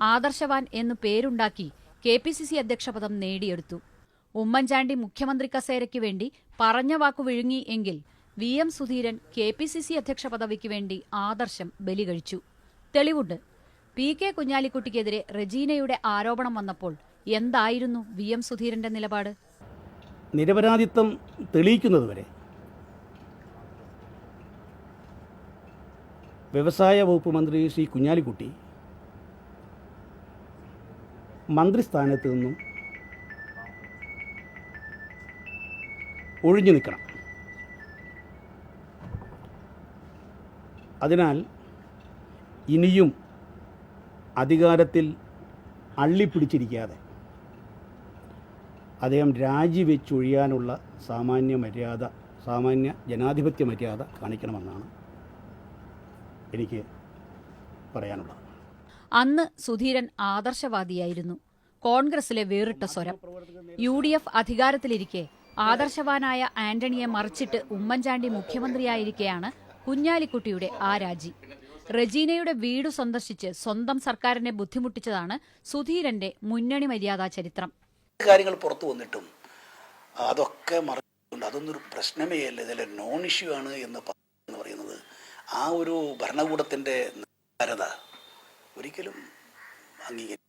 ആദർശവാൻ എന്നു പേരുണ്ടാക്കി K P C C അധ്യക്ഷ പദം നേടിയെടുത്തു. ഉമ്മൻചാണ്ടി മുഖ്യമന്ത്രി കസേരയ്ക്ക് വേണ്ടി പറഞ്ഞ വാക്കു വിഴുങ്ങി എങ്കിൽ V M Sudheeran K P C C അധ്യക്ഷ പദവിക്ക് വേണ്ടി ആദർശം ബലികഴിച്ചു. തെളിവുണ്ട്. പി കെ കുഞ്ഞാലിക്കുട്ടിക്കെതിരെ റെജീനയുടെ ആരോപണം വന്നപ്പോൾ എന്തായിരുന്നു വി എം സുധീരന്റെ നിലപാട്? നിരപരാധിത്വം തെളിയിക്കുന്നതുവരെ വ്യവസായ വകുപ്പ് മന്ത്രി ശ്രീ കുഞ്ഞാലിക്കുട്ടി മന്ത്രിസ്ഥാനത്ത് നിന്നും ഒഴിഞ്ഞു നിൽക്കണം. അതിനാൽ ഇനിയും അധികാരത്തിൽ അള്ളിപ്പിടിച്ചിരിക്കാതെ അദ്ദേഹം രാജിവെച്ചൊഴിയാനുള്ള സാമാന്യ മര്യാദ സാമാന്യ ജനാധിപത്യ മര്യാദ കാണിക്കണമെന്നാണ് എനിക്ക് പറയാനുള്ളത്. അന്ന് സുധീരൻ ആദർശവാദിയായിരുന്നു. കോൺഗ്രസിലെ വേറിട്ട സ്വരം. യു ഡി എഫ് അധികാരത്തിലിരിക്കെ ആദർശവാനായ ആന്റണിയെ മറിച്ചിട്ട് ഉമ്മൻചാണ്ടി മുഖ്യമന്ത്രിയായിരിക്കെയാണ് കുഞ്ഞാലിക്കുട്ടിയുടെ ആ രാജി. റജീനയുടെ വീടു സന്ദർശിച്ച് സ്വന്തം സർക്കാരിനെ ബുദ്ധിമുട്ടിച്ചതാണ് സുധീരന്റെ മുന്നണി മര്യാദാ ചരിത്രം. കാര്യങ്ങൾ പുറത്തു വന്നിട്ടും അതൊക്കെ മറന്നുകൊണ്ട് അതൊന്നൊരു പ്രശ്നമേ അല്ല. ഇതിലെ നോൺ ഇഷ്യൂ ആണ് എന്ന് പറയുന്നത്. ആ ഒരു ഭരണകൂടത്തിന്റെ നിസ്സാരത ഒരിക്കലും അംഗീകരിക്കില്ല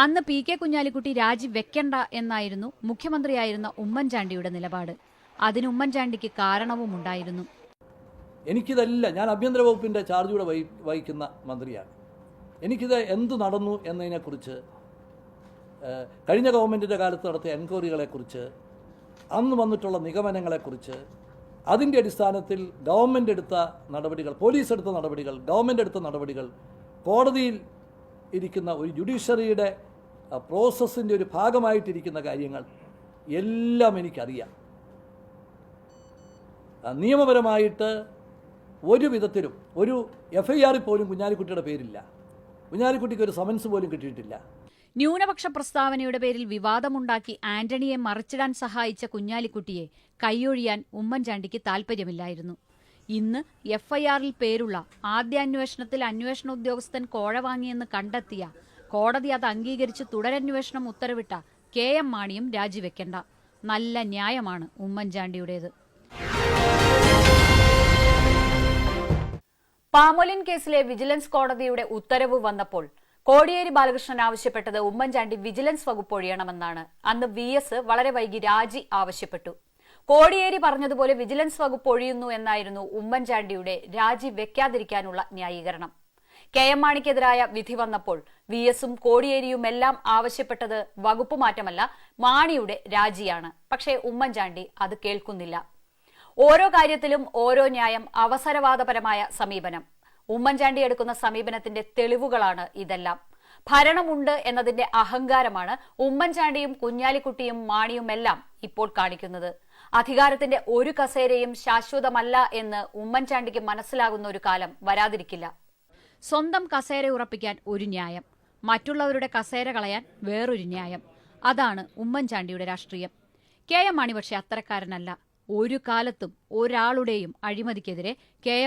അന്ന് പി കെ കുഞ്ഞാലിക്കുട്ടി രാജി വെക്കണ്ട എന്നായിരുന്നു മുഖ്യമന്ത്രിയായിരുന്ന ഉമ്മൻചാണ്ടിയുടെ നിലപാട്. അതിന് ഉമ്മൻചാണ്ടിക്ക് കാരണവുമുണ്ടായിരുന്നു. എനിക്കിതല്ല ഞാൻ ആഭ്യന്തര വകുപ്പിന്റെ ചാർജ് കൂടെ വഹി വഹിക്കുന്ന മന്ത്രിയാണ്. എനിക്കിത് എന്തു നടന്നു എന്നതിനെക്കുറിച്ച് കുറിച്ച് കഴിഞ്ഞ ഗവൺമെന്റിന്റെ കാലത്ത് നടത്തിയ എൻക്വയറികളെക്കുറിച്ച് അന്ന് വന്നിട്ടുള്ള നിഗമനങ്ങളെക്കുറിച്ച് അതിന്റെ അടിസ്ഥാനത്തിൽ ഗവൺമെന്റ് എടുത്ത നടപടികൾ പോലീസ് എടുത്ത നടപടികൾ ഗവൺമെന്റ് എടുത്ത നടപടികൾ കോടതിയിൽ ഇരിക്കുന്ന ഒരു ജുഡീഷ്യറിയുടെ പ്രോസസ്സിന്റെ ഒരു ഭാഗമായിട്ടിരിക്കുന്ന കാര്യങ്ങൾ എല്ലാം എനിക്കറിയാം. നിയമപരമായിട്ട് ഒരു വിധത്തിലും ഒരു എഫ് ഐ ആറിൽ പോലും കുഞ്ഞാലിക്കുട്ടിയുടെ പേരില്ല. കുഞ്ഞാലിക്കുട്ടിക്ക് ഒരു സമൻസ് പോലും കിട്ടിയിട്ടില്ല. ന്യൂനപക്ഷ പ്രസ്താവനയുടെ പേരിൽ വിവാദമുണ്ടാക്കി ആന്റണിയെ മറിച്ചിടാൻ സഹായിച്ച കുഞ്ഞാലിക്കുട്ടിയെ കൈയൊഴിയാൻ ഉമ്മൻചാണ്ടിക്ക് താല്പര്യമില്ലായിരുന്നു ഇന്ന് എഫ്ഐആറിൽ പേരുള്ള ആദ്യാന്വേഷണത്തിൽ അന്വേഷണ ഉദ്യോഗസ്ഥൻ കോഴ വാങ്ങിയെന്ന് കണ്ടെത്തിയ കോടതി അത് അംഗീകരിച്ച് തുടരന്വേഷണം ഉത്തരവിട്ട കെ എം മാണിയും രാജിവെക്കേണ്ട. നല്ല ന്യായമാണ് ഉമ്മൻചാണ്ടിയുടേത്. പാമോലിൻ കേസിലെ വിജിലൻസ് കോടതിയുടെ ഉത്തരവ് വന്നപ്പോൾ കോടിയേരി ബാലകൃഷ്ണൻ ആവശ്യപ്പെട്ടത് ഉമ്മൻചാണ്ടി വിജിലൻസ് വകുപ്പ് ഒഴിയണമെന്നാണ്. അന്ന് വി എസ് വളരെ വൈകി രാജി ആവശ്യപ്പെട്ടു. കോടിയേരി പറഞ്ഞതുപോലെ വിജിലൻസ് വകുപ്പ് ഒഴിയുന്നു എന്നായിരുന്നു ഉമ്മൻചാണ്ടിയുടെ രാജി വെക്കാതിരിക്കാനുള്ള ന്യായീകരണം. കെ എം മാണിക്കെതിരായ വിധി വന്നപ്പോൾ വി എസും കോടിയേരിയുമെല്ലാം ആവശ്യപ്പെട്ടത് വകുപ്പ് മാറ്റമല്ല മാണിയുടെ രാജിയാണ്. പക്ഷേ ഉമ്മൻചാണ്ടി അത് കേൾക്കുന്നില്ല. ഓരോ കാര്യത്തിലും ഓരോ ന്യായം അവസരവാദപരമായ സമീപനം. ഉമ്മൻചാണ്ടി എടുക്കുന്ന സമീപനത്തിന്റെ തെളിവുകളാണ് ഇതെല്ലാം. ഭരണമുണ്ട് എന്നതിന്റെ അഹങ്കാരമാണ് ഉമ്മൻചാണ്ടിയും കുഞ്ഞാലിക്കുട്ടിയും മാണിയുമെല്ലാം ഇപ്പോൾ കാണിക്കുന്നത്. അധികാരത്തിന്റെ ഒരു കസേരയും ശാശ്വതമല്ല എന്ന് ഉമ്മൻചാണ്ടിക്ക് മനസ്സിലാകുന്ന ഒരു കാലം വരാതിരിക്കില്ല. സ്വന്തം കസേര ഉറപ്പിക്കാൻ ഒരു ന്യായം. മറ്റുള്ളവരുടെ കസേര കളയാൻ വേറൊരു ന്യായം. അതാണ് ഉമ്മൻചാണ്ടിയുടെ രാഷ്ട്രീയം. കെ എം മാണി പക്ഷെ അത്തരക്കാരനല്ല. ഒരു കാലത്തും ഒരാളുടെയും അഴിമതിക്കെതിരെ കെ